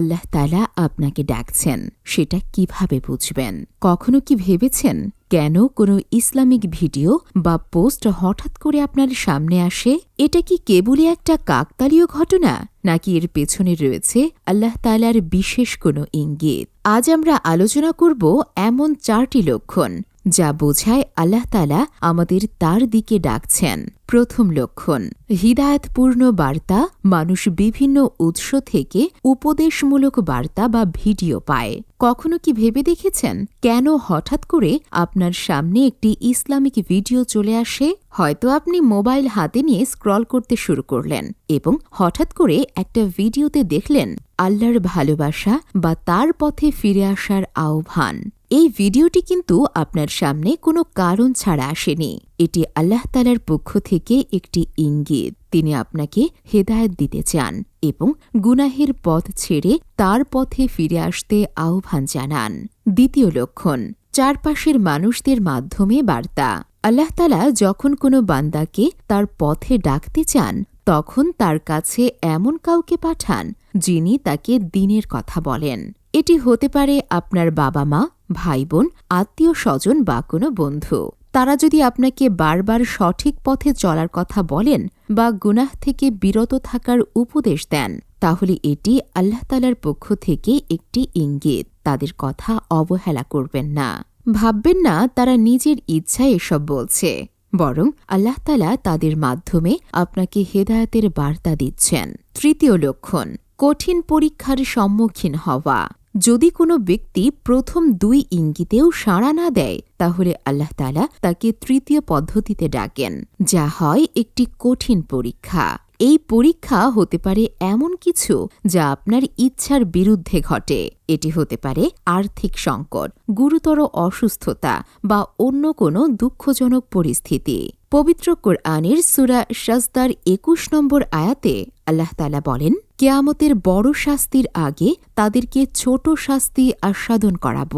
আল্লাহ তালা আপনাকে ডাকছেন, সেটা কীভাবে বুঝবেন? কখনো কি ভেবেছেন কেন কোনো ইসলামিক ভিডিও বা পোস্ট হঠাৎ করে আপনার সামনে আসে? এটা কি কেবলই একটা কাকতালীয় ঘটনা, নাকি এর পেছনে রয়েছে আল্লাহ তালার বিশেষ কোনো ইঙ্গিত? আজ আমরা আলোচনা করব এমন চারটি লক্ষণ যা বোঝায় আল্লাহ তালা আমাদের তার দিকে ডাকছেন। প্রথম লক্ষণ। হৃদায়তপূর্ণ বার্তা, মানুষ বিভিন্ন উৎস থেকে উপদেশমূলক বার্তা বা ভিডিও পায়। কখনো কি ভেবে দেখেছেন? কেন হঠাৎ করে আপনার সামনে একটি ইসলামিক ভিডিও চলে আসে? হয়তো আপনি মোবাইল হাতে নিয়ে স্ক্রল করতে শুরু করলেন এবং হঠাৎ করে একটা ভিডিওতে দেখলেন, আল্লাহর ভালোবাসা বা তার পথে ফিরে আসার আহ্বান। এই ভিডিওটি কিন্তু আপনার সামনে কোনো কারণ ছাড়া আসেনি। এটি আল্লাহ তালার পক্ষ থেকে একটি ইঙ্গিত। তিনি আপনাকে হেদায়ত দিতে চান এবং গুনাহের পথ ছেড়ে তার পথে ফিরে আসতে আহ্বান জানান। দ্বিতীয় লক্ষণ, চারপাশের মানুষদের মাধ্যমে বার্তা। আল্লাহ তালা যখন কোনো বান্দাকে তার পথে ডাকতে চান, তখন তার কাছে এমন কাউকে পাঠান, যিনি তাকে দিনের কথা বলেন। এটি হতে পারে আপনার বাবা মা ভাই বোন আত্মীয় স্বজন বা কোনো বন্ধু। তারা যদি আপনাকে বারবার সঠিক পথে চলার কথা বলেন বা গুনাহ থেকে বিরত থাকার উপদেশ দেন, তাহলে এটি আল্লাহ তালার পক্ষ থেকে একটি ইঙ্গিত। তাদের কথা অবহেলা করবেন না। ভাববেন না তারা নিজের ইচ্ছায় এসব বলছে, বরং আল্লাহ তালা তাদের মাধ্যমে আপনাকে হেদায়তের বার্তা দিচ্ছেন। তৃতীয় লক্ষণ, কঠিন পরীক্ষার সম্মুখীন হওয়া। যদি কোনো ব্যক্তি প্রথম দুই ইঙ্গিতেও সাড়া না দেয়, তাহলে আল্লাহ তালা তাকে তৃতীয় পদ্ধতিতে ডাকেন, যা হয় একটি কঠিন পরীক্ষা। এই পরীক্ষা হতে পারে এমন কিছু যা আপনার ইচ্ছার বিরুদ্ধে ঘটে। এটি হতে পারে আর্থিক সংকট, গুরুতর অসুস্থতা বা অন্য কোনো দুঃখজনক পরিস্থিতি। পবিত্র কোরআনের সুরা সাজদার একুশ নম্বর আয়াতে আল্লাহ তালা বলেন কেয়ামতের বড় শাস্তির আগে তাদেরকে ছোট শাস্তি আস্বাদন করাব,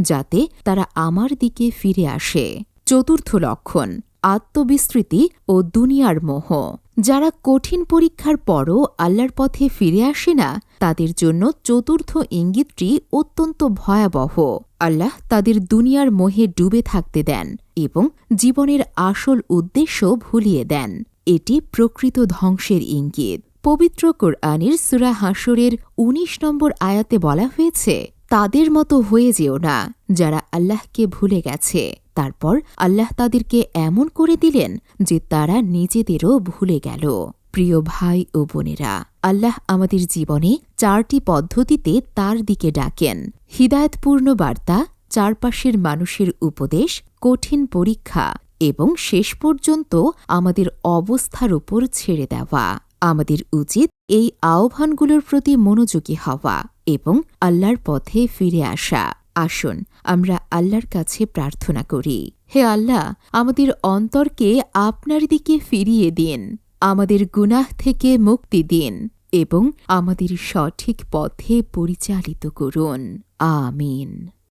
যাতে তারা আমার দিকে ফিরে আসে। চতুর্থ লক্ষণ, আত্মবিস্তৃতি ও দুনিয়ার মোহ। যারা কঠিন পরীক্ষার পরও আল্লাহর পথে ফিরে আসে না, তাদের জন্য চতুর্থ ইঙ্গিতটি অত্যন্ত ভয়াবহ। আল্লাহ তাদের দুনিয়ার মোহে ডুবে থাকতে দেন এবং জীবনের আসল উদ্দেশ্য ভুলিয়ে দেন। এটি প্রকৃত ধ্বংসের ইঙ্গিত। পবিত্র কোরআনের সুরা হাসরের ১৯ নম্বর আয়াতে বলা হয়েছে, তাদের মতো হয়ে যেও না, যারা আল্লাহকে ভুলে গেছে। তারপর আল্লাহ তাদেরকে এমন করে দিলেন যে তারা নিজেদেরও ভুলে গেল। প্রিয় ভাই ও বোনেরা, আল্লাহ আমাদের জীবনে চারটি পদ্ধতিতে তার দিকে ডাকেন। হৃদায়তপূর্ণ বার্তা, চারপাশের মানুষের উপদেশ, কঠিন পরীক্ষা এবং শেষ পর্যন্ত আমাদের অবস্থার উপর ছেড়ে দেওয়া। আমাদের উচিত এই আহ্বানগুলোর প্রতি মনোযোগী হওয়া এবং আল্লাহর পথে ফিরে আসা। আসুন, আমরা আল্লাহর কাছে প্রার্থনা করি। হে আল্লাহ, আমাদের অন্তরকে আপনার দিকে ফিরিয়ে দিন, আমাদের গুনাহ থেকে মুক্তি দিন এবং আমাদের সঠিক পথে পরিচালিত করুন। আমিন।